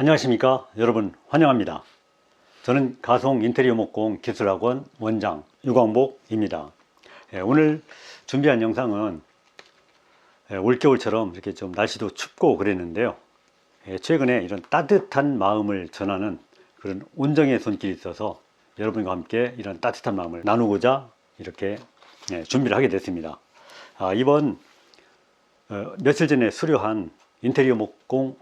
안녕하십니까? 여러분 환영합니다. 저는 가송 인테리어 목공 기술학원 원장 유광복입니다. 예, 오늘 준비한 영상은 예, 올겨울처럼 이렇게 좀 날씨도 춥고 그랬는데요. 예, 최근에 이런 따뜻한 마음을 전하는 그런 온정의 손길이 있어서 여러분과 함께 이런 따뜻한 마음을 나누고자 이렇게 예, 준비를 하게 됐습니다. 아, 이번 어, 며칠 전에 수료한 인테리어 목공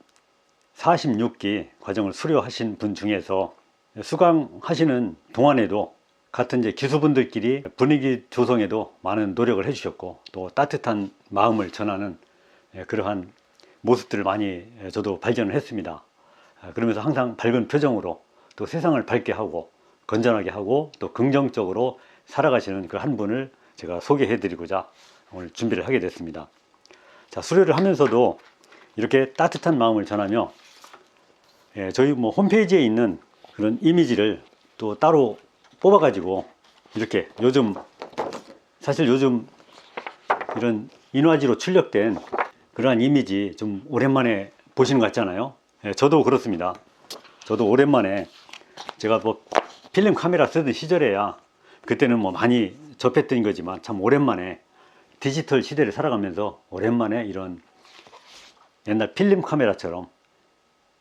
46기 과정을 수료하신 분 중에서 수강하시는 동안에도 같은 이제 기수분들끼리 분위기 조성에도 많은 노력을 해주셨고 또 따뜻한 마음을 전하는 예, 그러한 모습들을 많이 예, 저도 발견을 했습니다. 아, 그러면서 항상 밝은 표정으로 또 세상을 밝게 하고 건전하게 하고 또 긍정적으로 살아가시는 그 한 분을 제가 소개해 드리고자 오늘 준비를 하게 됐습니다. 자 수료를 하면서도 이렇게 따뜻한 마음을 전하며 예, 저희 뭐 홈페이지에 있는 그런 이미지를 또 따로 뽑아 가지고 이렇게 요즘 사실 요즘 이런 인화지로 출력된 그러한 이미지 좀 오랜만에 보시는 것 같잖아요. 예, 저도 그렇습니다. 저도 오랜만에 제가 뭐 필름 카메라 쓰던 시절에야 그때는 뭐 많이 접했던 거지만 참 오랜만에 디지털 시대를 살아가면서 오랜만에 이런 옛날 필름 카메라처럼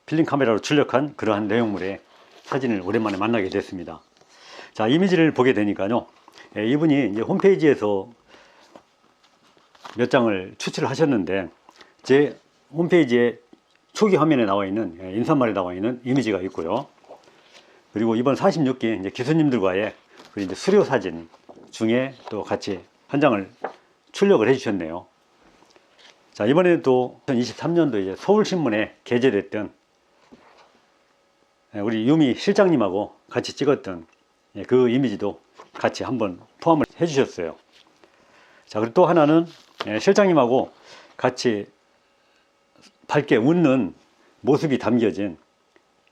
필름 카메라로 출력한 그러한 내용물의 사진을 오랜만에 만나게 됐습니다. 자, 이미지를 보게 되니까요. 예, 이분이 이제 홈페이지에서 몇 장을 추출을 하셨는데 제 홈페이지에 초기 화면에 나와 있는 예, 인사말에 나와 있는 이미지가 있고요. 그리고 이번 46기 이제 교수님들과의 그 이제 수료 사진 중에 또 같이 한 장을 출력을 해주셨네요. 자 이번에는 또 2023년도 이제 서울신문에 게재됐던 예, 우리 유미 실장님하고 같이 찍었던 예, 그 이미지도 같이 한번 포함을 해 주셨어요. 자 그리고 또 하나는 예, 실장님하고 같이 밝게 웃는 모습이 담겨진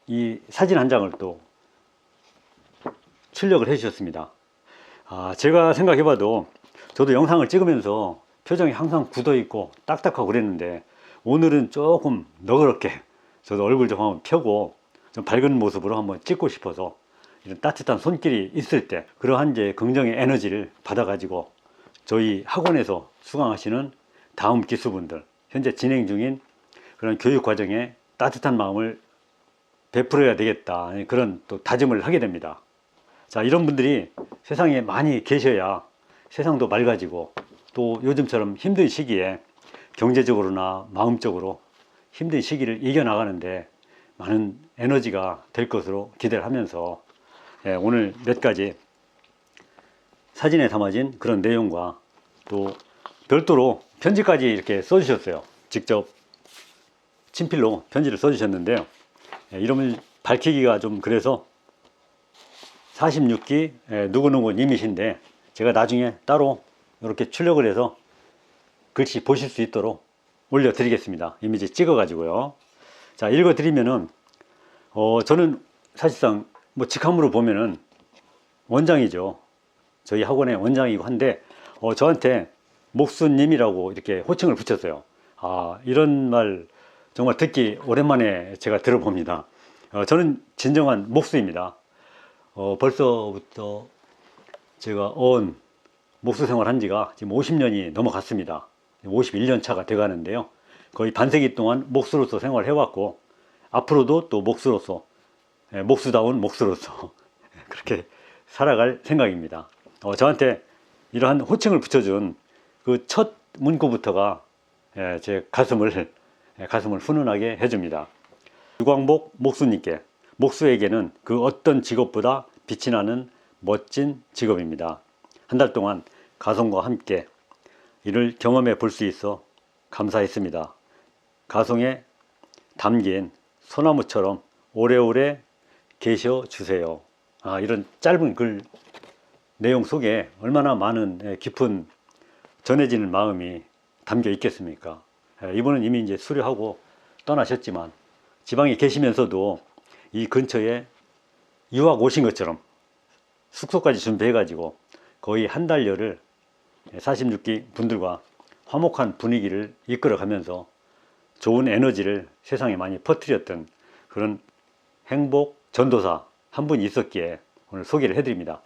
이 사진 한 장을 또 출력을 해 주셨습니다. 아, 제가 생각해 봐도 저도 영상을 찍으면서 표정이 항상 굳어 있고 딱딱하고 그랬는데 오늘은 조금 너그럽게 저도 얼굴 좀 한번 펴고 좀 밝은 모습으로 한번 찍고 싶어서 이런 따뜻한 손길이 있을 때 그러한 이제 긍정의 에너지를 받아가지고 저희 학원에서 수강하시는 다음 기수분들 현재 진행 중인 그런 교육 과정에 따뜻한 마음을 베풀어야 되겠다 그런 또 다짐을 하게 됩니다. 자 이런 분들이 세상에 많이 계셔야 세상도 맑아지고 또 요즘처럼 힘든 시기에 경제적으로나 마음적으로 힘든 시기를 이겨나가는데 많은 에너지가 될 것으로 기대를 하면서 예, 오늘 몇 가지 사진에 담아진 그런 내용과 또 별도로 편지까지 이렇게 써주셨어요. 직접 친필로 편지를 써주셨는데요. 예, 이름을 밝히기가 좀 그래서 46기 예, 누구누구 님이신데 제가 나중에 따로 이렇게 출력을 해서 글씨 보실 수 있도록 올려드리겠습니다. 이미지 찍어가지고요. 자, 읽어드리면은, 어, 저는 사실상 뭐 직함으로 보면은 원장이죠. 저희 학원의 원장이고 한데, 어, 저한테 목수님이라고 이렇게 호칭을 붙였어요. 아, 이런 말 정말 듣기 오랜만에 제가 들어봅니다. 어, 저는 진정한 목수입니다. 어, 벌써부터 제가 온 목수 생활 한 지가 지금 50년이 넘어갔습니다. 51년 차가 돼 가는데요. 거의 반세기 동안 목수로서 생활을 해왔고, 앞으로도 또 목수로서, 예, 목수다운 목수로서 그렇게 살아갈 생각입니다. 어, 저한테 이러한 호칭을 붙여준 그 첫 문구부터가 예, 제 가슴을, 예, 가슴을 훈훈하게 해줍니다. 유광복 목수님께 목수에게는 그 어떤 직업보다 빛이 나는 멋진 직업입니다. 한 달 동안 가성과 함께 이를 경험해 볼 수 있어 감사했습니다. 가성에 담긴 소나무처럼 오래오래 계셔 주세요. 아, 이런 짧은 글 내용 속에 얼마나 많은 예, 깊은 전해지는 마음이 담겨 있겠습니까? 예, 이분은 이미 이제 수료하고 떠나셨지만 지방에 계시면서도 이 근처에 유학 오신 것처럼 숙소까지 준비해가지고 거의 한 달여를 46기 분들과 화목한 분위기를 이끌어 가면서 좋은 에너지를 세상에 많이 퍼뜨렸던 그런 행복 전도사 한 분이 있었기에 오늘 소개를 해드립니다.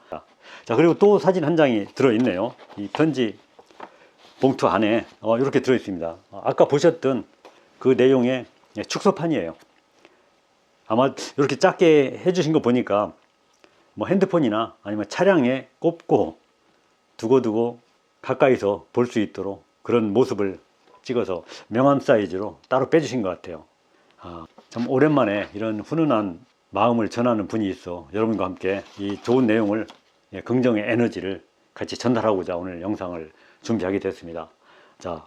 자 그리고 또 사진 한 장이 들어 있네요. 이 편지 봉투 안에 어, 이렇게 들어 있습니다. 어, 아까 보셨던 그 내용의 예, 축소판이에요. 아마 이렇게 작게 해주신 거 보니까 뭐 핸드폰이나 아니면 차량에 꼽고 두고두고 가까이서 볼 수 있도록 그런 모습을 찍어서 명함 사이즈로 따로 빼주신 것 같아요. 아, 참 오랜만에 이런 훈훈한 마음을 전하는 분이 있어 여러분과 함께 이 좋은 내용을 예, 긍정의 에너지를 같이 전달하고자 오늘 영상을 준비하게 됐습니다. 자,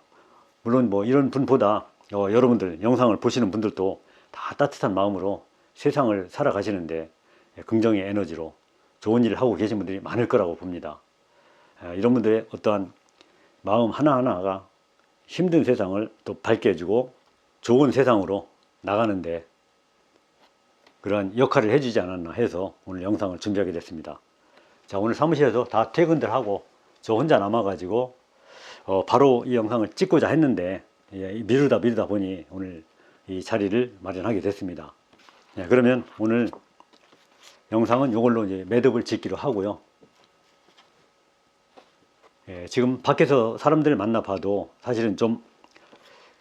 물론 뭐 이런 분보다 어, 여러분들 영상을 보시는 분들도 다 따뜻한 마음으로 세상을 살아가시는데 예, 긍정의 에너지로 좋은 일을 하고 계신 분들이 많을 거라고 봅니다. 예, 이런 분들의 어떠한 마음 하나하나가 힘든 세상을 또 밝게 해주고 좋은 세상으로 나가는데 그러한 역할을 해주지 않았나 해서 오늘 영상을 준비하게 됐습니다. 자, 오늘 사무실에서 다 퇴근들 하고 저 혼자 남아가지고 어, 바로 이 영상을 찍고자 했는데 예, 미루다 미루다 보니 오늘 이 자리를 마련하게 됐습니다. 예, 그러면 오늘 영상은 이걸로 이제 매듭을 짓기로 하고요. 예, 지금 밖에서 사람들 만나 봐도 사실은 좀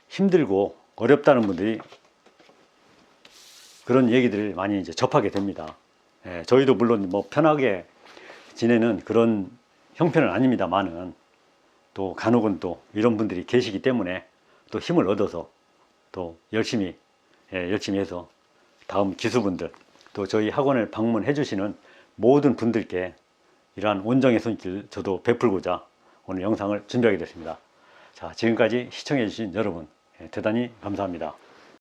힘들고 어렵다는 분들이 그런 얘기들을 많이 이제 접하게 됩니다. 예, 저희도 물론 뭐 편하게 지내는 그런 형편은 아닙니다만은 또 간혹은 또 이런 분들이 계시기 때문에 또 힘을 얻어서 또 열심히 예, 열심히 해서 다음 기수분들 또 저희 학원을 방문해 주시는 모든 분들께 이러한 온정의 손길 저도 베풀고자 오늘 영상을 준비하게 됐습니다. 자, 지금까지 시청해 주신 여러분 예, 대단히 감사합니다.